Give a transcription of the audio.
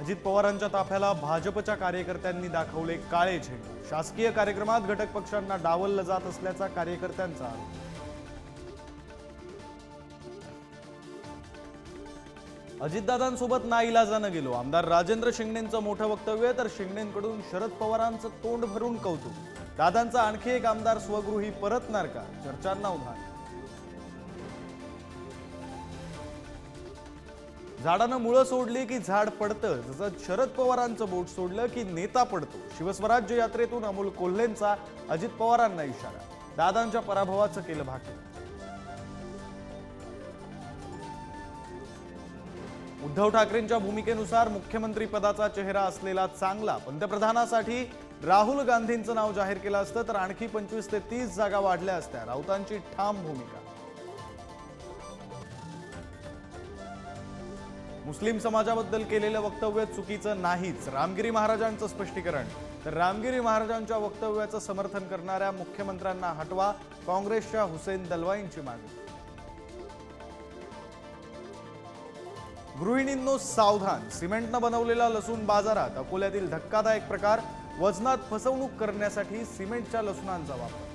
अजित पवारांच्या ताफ्याला भाजपच्या कार्यकर्त्यांनी दाखवले काळे झेंडे. शासकीय कार्यक्रमात घटक पक्षांना डावललं जात असल्याचा कार्यकर्त्यांचा आरोप. अजितदादांसोबत नाईलाजानं गेलो. आमदार राजेंद्र शिंगणेंचं मोठं वक्तव्य तर शिंगणेंकडून शरद पवारांचं तोंड भरून कौतुक. दादांचा आणखी एक आमदार स्वगृही परतणार का? चर्चांना उधाण झाडानं मुळं सोडली की झाड पडतं. जसं शरद पवारांचं बोट सोडलं की नेता पडतो. शिवस्वराज्य यात्रेतून अमोल कोल्हेंचा अजित पवारांना इशारा. दादांच्या पराभवाचं केलं भाकीत उद्धव ठाकरेंच्या भूमिकेनुसार मुख्यमंत्री पदाचा चेहरा असलेला चांगला पंतप्रधानासाठी राहुल गांधींचं नाव जाहीर केलं असतं तर आणखी पंचवीस ते तीस जागा वाढल्या असत्या. राऊतांची ठाम भूमिका. मुस्लिम समाजाबद्दल केलेलं वक्तव्य चुकीचं नाहीच. रामगिरी महाराजांचं स्पष्टीकरण. तर रामगिरी महाराजांच्या वक्तव्याचं समर्थन करणाऱ्या मुख्यमंत्र्यांना हटवा काँग्रेसच्या हुसेन दलवाईंची मागणी. गृहिणींनो सावधान. सिमेंटनं बनवलेला लसूण बाजारात अकोल्यातील धक्कादायक प्रकार. वजनात फसवणूक करण्यासाठी सिमेंटच्या लसुणांचा वापर.